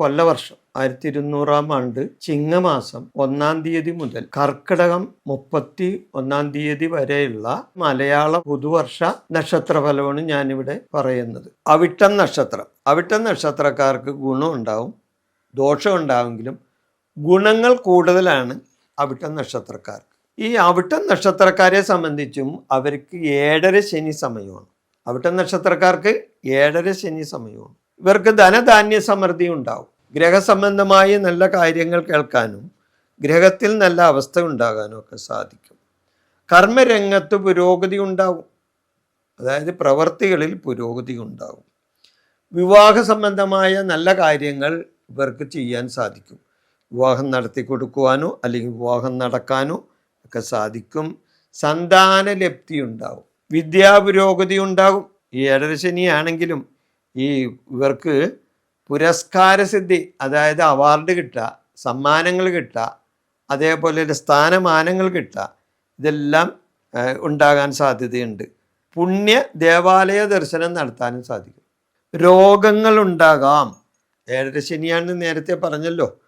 കൊല്ലവർഷം ആയിരത്തി ഇരുന്നൂറാം ആണ്ട് ചിങ്ങമാസം ഒന്നാം തീയതി മുതൽ കർക്കിടകം മുപ്പത്തി ഒന്നാം തീയതി വരെയുള്ള മലയാള പുതുവർഷ നക്ഷത്രഫലമാണ് ഞാനിവിടെ പറയുന്നത്. അവിട്ടം നക്ഷത്രം. അവിട്ടം നക്ഷത്രക്കാർക്ക് ഗുണമുണ്ടാവും ദോഷമുണ്ടാവുമെങ്കിലും ഗുണങ്ങൾ കൂടുതലാണ് അവിട്ടം നക്ഷത്രക്കാർക്ക്. ഈ അവിട്ടം നക്ഷത്രക്കാരെ സംബന്ധിച്ചും അവർക്ക് ഏഴര ശനി സമയമാണ്. അവിട്ടം നക്ഷത്രക്കാർക്ക് ഏഴര ശനി സമയമാണ്. ഇവർക്ക് ധനധാന്യ സമൃദ്ധി ഉണ്ടാവും. ഗ്രഹസംബന്ധമായ നല്ല കാര്യങ്ങൾ കേൾക്കാനും ഗ്രഹത്തിൽ നല്ല അവസ്ഥ ഉണ്ടാകാനും ഒക്കെ സാധിക്കും. കർമ്മരംഗത്ത് പുരോഗതി ഉണ്ടാവും. അതായത് പ്രവർത്തികളിൽ പുരോഗതി ഉണ്ടാവും. വിവാഹ സംബന്ധമായ നല്ല കാര്യങ്ങൾ ഇവർക്ക് ചെയ്യാൻ സാധിക്കും. വിവാഹം നടത്തി കൊടുക്കുവാനോ അല്ലെങ്കിൽ വിവാഹം നടക്കാനോ ഒക്കെ സാധിക്കും. സന്താന ലബ്ധി ഉണ്ടാവും. വിദ്യാപുരോഗതി ഉണ്ടാകും ഈ ഏഴരശനിയാണെങ്കിലും ഈ ഇവർക്ക് പുരസ്കാര സിദ്ധി അതായത് അവാർഡ് കിട്ടുക സമ്മാനങ്ങൾ കിട്ടുക അതേപോലെ സ്ഥാനമാനങ്ങൾ കിട്ടുക ഇതെല്ലാം ഉണ്ടാകാൻ സാധ്യതയുണ്ട്. പുണ്യ ദേവാലയ ദർശനം നടത്താനും സാധിക്കും. രോഗങ്ങൾ ഉണ്ടാകാം. ഏഴര ശനിയാണെന്ന് നേരത്തെ പറഞ്ഞല്ലോ.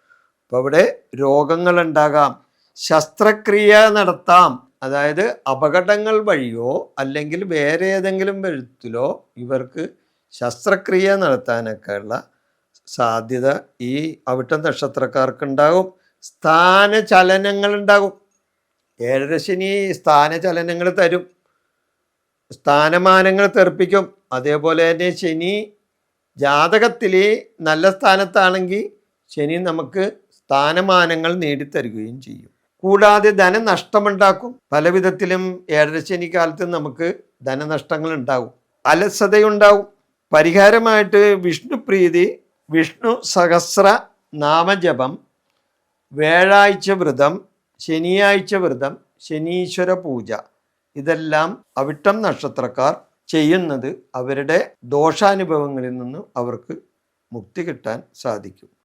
അപ്പോൾ അവിടെ രോഗങ്ങൾ ഉണ്ടാകാം. ശസ്ത്രക്രിയ നടത്താം. അതായത് അപകടങ്ങൾ വഴിയോ അല്ലെങ്കിൽ വേറെ ഏതെങ്കിലും വിധത്തിലോ ഇവർക്ക് ശസ്ത്രക്രിയ നടത്താനൊക്കെയുള്ള സാധ്യത ഈ അവിട്ട നക്ഷത്രക്കാർക്കുണ്ടാകും. സ്ഥാനചലനങ്ങൾ ഉണ്ടാകും ഏഴരശനി സ്ഥാനചലനങ്ങൾ തരും. സ്ഥാനമാനങ്ങൾ തെറിപ്പിക്കും. അതേപോലെ തന്നെ ശനി ജാതകത്തിൽ നല്ല സ്ഥാനത്താണെങ്കിൽ ശനി നമുക്ക് സ്ഥാനമാനങ്ങൾ നേടിത്തരുകയും ചെയ്യും. കൂടാതെ ധനനഷ്ടമുണ്ടാക്കും. പല വിധത്തിലും ഏഴരശനി കാലത്ത് നമുക്ക് ധനനഷ്ടങ്ങൾ ഉണ്ടാകും അലസതയുണ്ടാവും പരിഹാരമായിട്ട് വിഷ്ണുപ്രീതി വിഷ്ണു സഹസ്ര നാമജപം വ്യാഴാഴ്ച വ്രതം ശനിയാഴ്ച വ്രതം ശനീശ്വര പൂജ. ഇതെല്ലാം അവിട്ടം നക്ഷത്രക്കാർ ചെയ്യുന്നത് അവരുടെ ദോഷാനുഭവങ്ങളിൽ നിന്ന് അവർക്ക് മുക്തി കിട്ടാൻ സാധിക്കും.